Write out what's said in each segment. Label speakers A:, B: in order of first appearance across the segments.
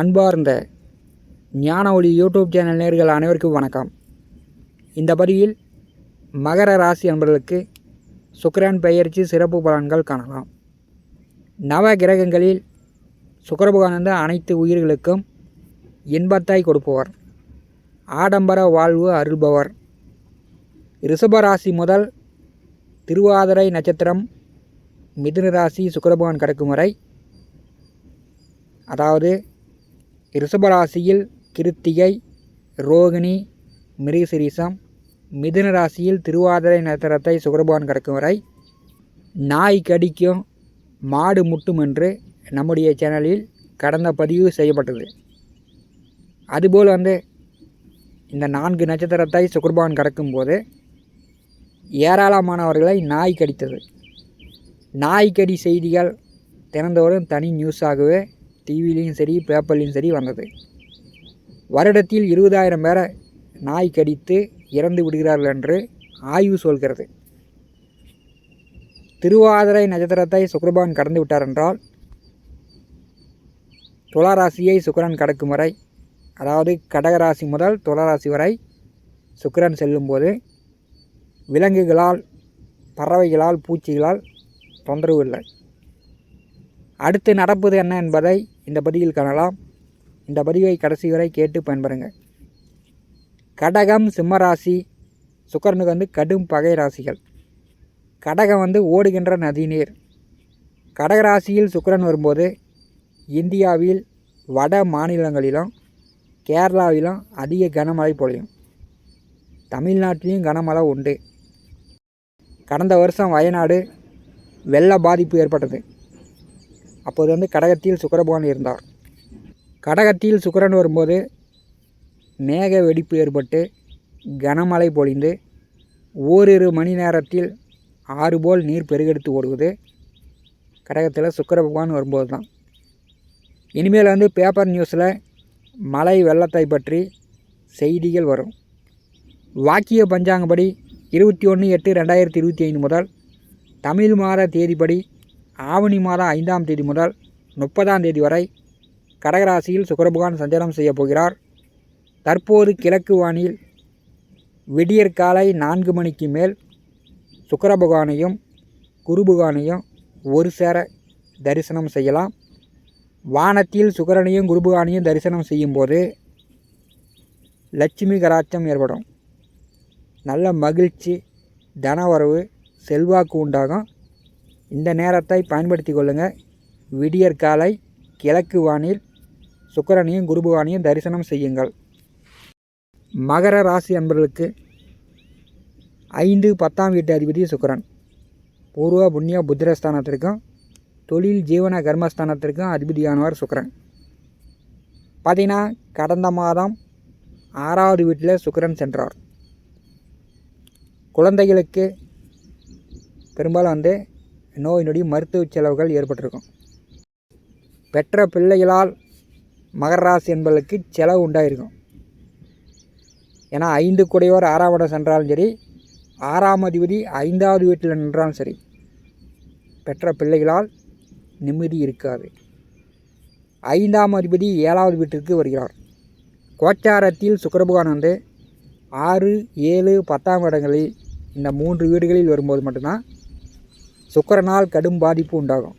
A: அன்பார்ந்த ஞான ஒளி யூடியூப் சேனல் நேர்கள் அனைவருக்கும் வணக்கம். இந்த பதிவில் மகர ராசி என்பதற்கு சுக்கரன் பெயர்ச்சி சிறப்பு பலன்கள் காணலாம். நவ கிரகங்களில் சுக்கரபகவான் வந்து அனைத்து உயிர்களுக்கும் இன்பத்தாய் கொடுப்பவர். ஆடம்பர வாழ்வு அருள்பவர். ரிஷபராசி முதல் திருவாதிரை நட்சத்திரம் மிதுன ராசி சுக்கரபகவான் கிடக்கும் வரை அதாவது ரிஷபராசியில் கிருத்திகை ரோகிணி மிருகசிரீசம் மிதுன ராசியில் திருவாதிரை நட்சத்திரத்தை சுகர்பான் கடக்கும் வரை நாய் கடிக்கும் மாடு முட்டும் என்று நம்முடைய சேனலில் கடந்த பதிவு செய்யப்பட்டது. அதுபோல் வந்து இந்த நான்கு நட்சத்திரத்தை சுக்கரபகவான் கடக்கும்போது ஏராளமானவர்களை நாய் கடித்தது நாய் கடி செய்திகள் தினந்தோறும் தனி நியூஸாகவே டிவிலையும் சரி பேப்பர்லேயும் சரி வந்தது. வருடத்தில் இருபதாயிரம் பேரை நாய் கடித்து இறந்து விடுகிறார்கள் என்று ஆய்வு சொல்கிறது. திருவாதிரை நட்சத்திரத்தை சுக்கரபான் கடந்து விட்டார் என்றால் துளாராசியை சுக்கரன் கடக்கும் வரை அதாவது கடகராசி முதல் துளாராசி வரை சுக்கரன் செல்லும்போது விலங்குகளால் பறவைகளால் பூச்சிகளால் தொந்தரவு இல்லை. அடுத்து நடப்பது என்ன என்பதை இந்த பதிவில் காணலாம். இந்த பதிவை கடைசி வரை கேட்டு பயன்பெறுங்க கடகம் சிம்மராசி சுக்கரனுக்கு வந்து கடும் பகை ராசிகள். கடகம் வந்து ஓடுகின்ற நதிநீர் கடகராசியில் சுக்கரன் வரும்போது இந்தியாவில் வட மாநிலங்களிலும் கேரளாவிலும் அதிக கனமழை பொழியும். தமிழ்நாட்டிலையும் கனமழை உண்டு. கடந்த வருஷம் வயநாடு வெள்ள பாதிப்பு ஏற்பட்டது. அப்போது வந்து கடகத்தில் சுக்கரபகவான் இருந்தார். கடகத்தில் சுக்கரன் வரும்போது மேக வெடிப்பு ஏற்பட்டு கனமழை பொழிந்து ஓரிரு மணி நேரத்தில் ஆறு போல் நீர் பெருகெடுத்து ஓடுவது கடகத்தில் சுக்கர பகவான் வரும்போது தான். இனிமேல் வந்து பேப்பர் நியூஸில் மழை வெள்ளத்தை பற்றி செய்திகள் வரும். வாக்கிய பஞ்சாங்கப்படி இருபத்தி ஒன்று எட்டு ரெண்டாயிரத்தி இருபத்தி ஐந்து முதல் தமிழ் மாத தேதிப்படி ஆவணி மாதம் ஐந்தாம் தேதி முதல் முப்பதாம் தேதி வரை கடகராசியில் சுக்கரபகவான் சஞ்சாரம் செய்ய போகிறார். தற்போது கிழக்கு வானில் விடியற் காலை நான்கு மணிக்கு மேல் சுக்கரபகவானையும் குருபகவானையும் ஒரு சேர தரிசனம் செய்யலாம். வானத்தில் சுக்கரனையும் குருபகவானையும் தரிசனம் செய்யும்போது லட்சுமி கராட்சம் ஏற்படும். நல்ல மகிழ்ச்சி தனவரவு செல்வாக்கு உண்டாகும். இந்த நேரத்தை பயன்படுத்தி கொள்ளுங்கள் விடியற் காலை கிழக்கு வானில் சுக்கரனையும் குருபவானையும் தரிசனம் செய்யுங்கள். மகர ராசி அன்பர்களுக்கு ஐந்து பத்தாம் வீட்டு அதிபதி சுக்கரன். பூர்வ புண்ணிய புத்திரஸ்தானத்திற்கும் தொழில் ஜீவன கர்மஸ்தானத்திற்கும் அதிபதியானவர் சுக்கரன். பார்த்தீங்கன்னா கடந்த மாதம் ஆறாவது வீட்டில் சுக்கரன் சென்றார். குழந்தைகளுக்கு பெரும்பாலும் வந்து நோய் நொடி மருத்துவ செலவுகள் ஏற்பட்டிருக்கும். பெற்ற பிள்ளைகளால் மகர ராசி என்பதற்கு செலவு உண்டாயிருக்கும். ஏன்னா ஐந்து குடையோர் ஆறாம் இடம் சென்றாலும் சரி ஆறாம் அதிபதி ஐந்தாவது வீட்டில் நின்றாலும் சரி பெற்ற பிள்ளைகளால் நிம்மதி இருக்காது. ஐந்தாம் அதிபதி ஏழாவது வீட்டிற்கு வருகிறார். கோச்சாரத்தில் சுக்கரபகவான் வந்து ஆறு ஏழு பத்தாம் இடங்களில் இந்த மூன்று வீடுகளில் வரும்போது மட்டும்தான் சுக்கரனால் கடும் பாதிப்பு உண்டாகும்.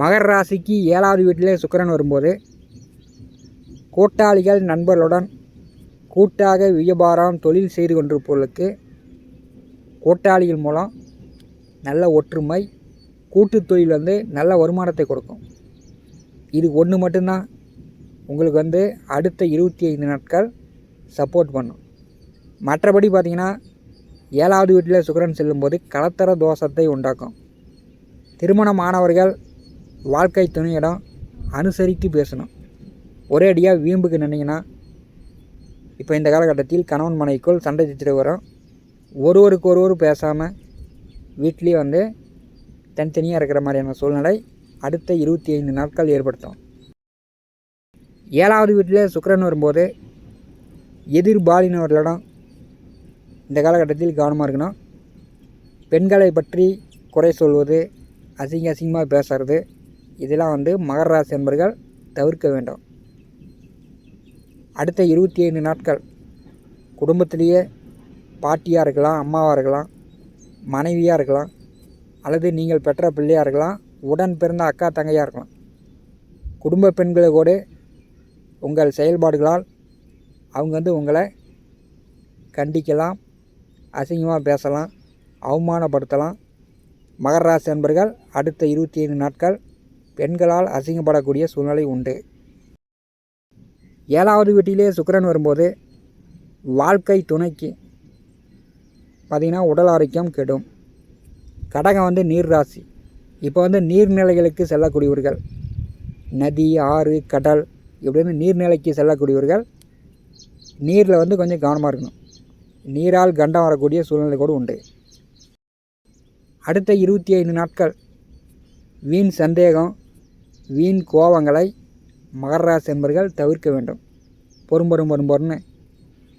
A: மகர ராசிக்கு ஏழாவது வீட்டிலே சுக்கரன் வரும்போது கூட்டாளிகள் நண்பர்களுடன் கூட்டாக வியாபாரம் தொழில் செய்து கொண்டிருப்பவர்களுக்கு கூட்டாளிகள் மூலம் நல்ல ஒற்றுமை கூட்டு தொழில் வந்து நல்ல வருமானத்தை கொடுக்கும். இது ஒன்று மட்டும்தான். உங்களுக்கு வந்து அடுத்த இருபத்தி ஐந்து நாட்கள் சப்போர்ட் பண்ணும். மற்றபடி பார்த்திங்கன்னா ஏழாவது வீட்டில் சுக்கரன் செல்லும்போது கலத்தர தோஷத்தை உண்டாக்கும். திருமணமானவர்கள் வாழ்க்கை துணையிடம் அனுசரித்து பேசணும். ஒரே அடியாக வீம்புக்கு நின்னீங்கன்னா இப்போ இந்த காலகட்டத்தில் கணவன் மனைக்குள் சண்டை சச்சரவு வரும். ஒருவருக்கு ஒருவர் பேசாமல் வீட்லேயே வந்து தனித்தனியாக இருக்கிற மாதிரியான சூழ்நிலை அடுத்த இருபத்தி ஐந்து நாட்கள் ஏற்படுத்தும். ஏழாவது வீட்டில் சுக்கரன் வரும்போது எதிர்பாலினவர்களிடம் இந்த காலகட்டத்தில் கவனமாக இருக்கணும். பெண்களை பற்றி குறை சொல்வது அசிங்க அசிங்கமாக பேசுறது இதெல்லாம் வந்து மகர ராசி என்பர்கள் தவிர்க்க வேண்டும். அடுத்த இருபத்தி ஐந்து நாட்கள் குடும்பத்திலேயே பாட்டியாக இருக்கலாம் அம்மாவாக இருக்கலாம் மனைவியாக இருக்கலாம் அல்லது நீங்கள் பெற்ற பிள்ளையாக இருக்கலாம் உடன் பிறந்த அக்கா தங்கையாக இருக்கலாம். குடும்ப பெண்களை கூட உங்கள் செயல்பாடுகளால் அவங்க வந்து உங்களை கண்டிக்கலாம் அசிங்கமாக பேசலாம் அவமானப்படுத்தலாம். மகர ராசி அன்பர்கள் அடுத்த இருபத்தி ஐந்து நாட்கள் பெண்களால் அசிங்கப்படக்கூடிய சூழ்நிலை உண்டு. ஏழாவது வீட்டிலே சுக்கரன் வரும்போது வாழ்க்கை துணைக்கு பார்த்திங்கன்னா உடல் ஆரோக்கியம் கெடும். கடகம் வந்து நீர் ராசி. இப்போ வந்து நீர்நிலைகளுக்கு செல்லக்கூடியவர்கள் நதி ஆறு கடல் இப்படின்னு நீர்நிலைக்கு செல்லக்கூடியவர்கள் நீரில் வந்து கொஞ்சம் கவனமாக இருக்கணும். நீரால் கண்டம் வரக்கூடிய சூழ்நிலை கூட உண்டு. அடுத்த இருபத்தி ஐந்து நாட்கள் வீண் சந்தேகம் வீண் கோபங்களை மகராசி என்பர்கள் தவிர்க்க வேண்டும். பொறும் பொறும் பொறும் பொருன்னு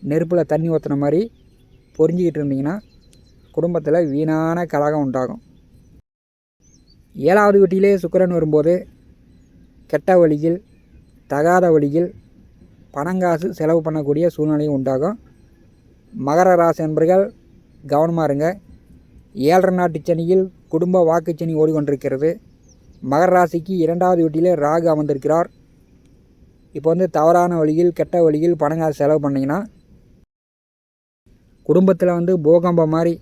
A: நெருப்பில் தண்ணி ஊற்றுன மாதிரி பொறிஞ்சிக்கிட்டு இருந்தீங்கன்னா குடும்பத்தில் வீணான கலகம் உண்டாகும். ஏழாவது வீட்டிலே சுக்கரன் வரும்போது கெட்ட வழியில் தகாத வழியில் பணங்காசு செலவு பண்ணக்கூடிய சூழ்நிலையும் உண்டாகும். மகர ராசி என்பர்கள் கவனமாக இருங்க. ஏழரை நாட்டு சனியில் குடும்ப வாக்குச்சனி ஓடிக்கொண்டிருக்கிறது. மகர ராசிக்கு இரண்டாவது வீட்டிலே ராகு அமர்ந்திருக்கிறார். இப்போ வந்து தவறான வழியில் கெட்ட வழியில் பணங்காசு செலவு பண்ணிங்கன்னா குடும்பத்தில் வந்து பூகம்பம் மாதிரி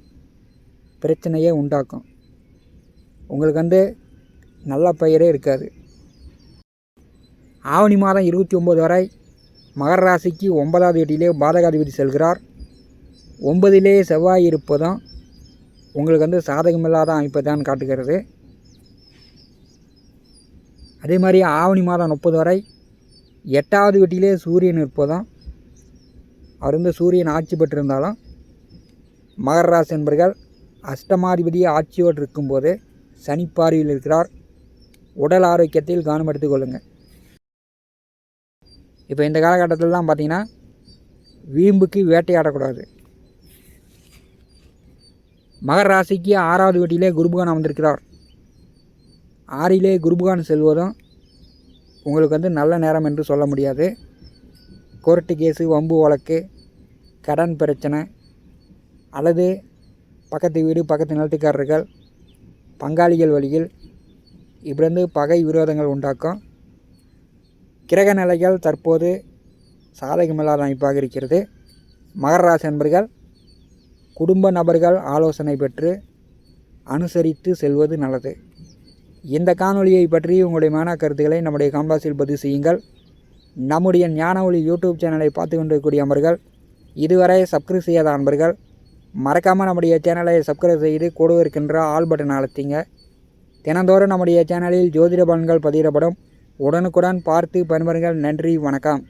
A: பிரச்சனையே உண்டாக்கும். உங்களுக்கு வந்து நல்ல பெயரே இருக்காது. ஆவணி மாதம் இருபத்தி ஒம்பது வரை மகர ராசிக்கு ஒன்பதாவது வீட்டிலே பாதகாதிபதி செல்கிறார். ஒன்பதிலே செவ்வாய் இருப்பதும் உங்களுக்கு வந்து சாதகமில்லாத அமைப்பை தான் காட்டுகிறது. அதே மாதிரி ஆவணி மாதம் முப்பது வரை எட்டாவது வீட்டிலே சூரியன் இருப்பதும் அவர் வந்து சூரியன் ஆட்சி பெற்றிருந்தாலும் மகர ராசி என்பர்கள் அஷ்டமாதிபதி ஆட்சியோடு இருக்கும்போது சனி பார்வையில் இருக்கிறார். உடல் ஆரோக்கியத்தில் கவனம் எடுத்துக்கொள்ளுங்கள் இப்போ இந்த காலகட்டத்திலலாம் பார்த்திங்கன்னா வீம்புக்கு வேட்டையாடக்கூடாது. மகர ராசிக்கு ஆறாவது வீட்டிலே குருபகான் அமர்ந்திருக்கிறார். ஆறிலே குருபகான் செல்வதும் உங்களுக்கு வந்து நல்ல நேரம் என்று சொல்ல முடியாது. கோர்ட்டு கேஸு வம்பு வழக்கு கடன் பிரச்சனை அல்லது பக்கத்து வீடு பக்கத்து நிலத்துக்காரர்கள் பங்காளிகள் வழியில் இப்படிருந்து பகை விரோதங்கள் உண்டாக்கும். கிரக நிலைகள் தற்போது சாதகமில்லாத அமைப்பாக இருக்கிறது. மகர ராசி நண்பர்கள் குடும்ப நபர்கள் ஆலோசனை பெற்று அனுசரித்து செல்வது நல்லது. இந்த காணொலியை பற்றி உங்களுடைய மன கருத்துக்களை நம்முடைய காம்பாஸில் பதிவு செய்யுங்கள். நம்முடைய ஞான ஒளி யூடியூப் சேனலை பார்த்து கொண்டிருக்கக்கூடிய அன்பர்கள் இதுவரை சப்ஸ்கிரைப் செய்யாத அன்பர்கள் மறக்காமல் நம்முடைய சேனலை சப்ஸ்கிரைப் செய்து கூட இருக்கின்ற ஆல் பட்டன் அழுத்திங்க. தினந்தோறும் நம்முடைய சேனலில் ஜோதிட பலன்கள் பதிவிடப்படும். உடனுக்குடன் பார்த்து பயன்பெறுங்கள். நன்றி வணக்கம்.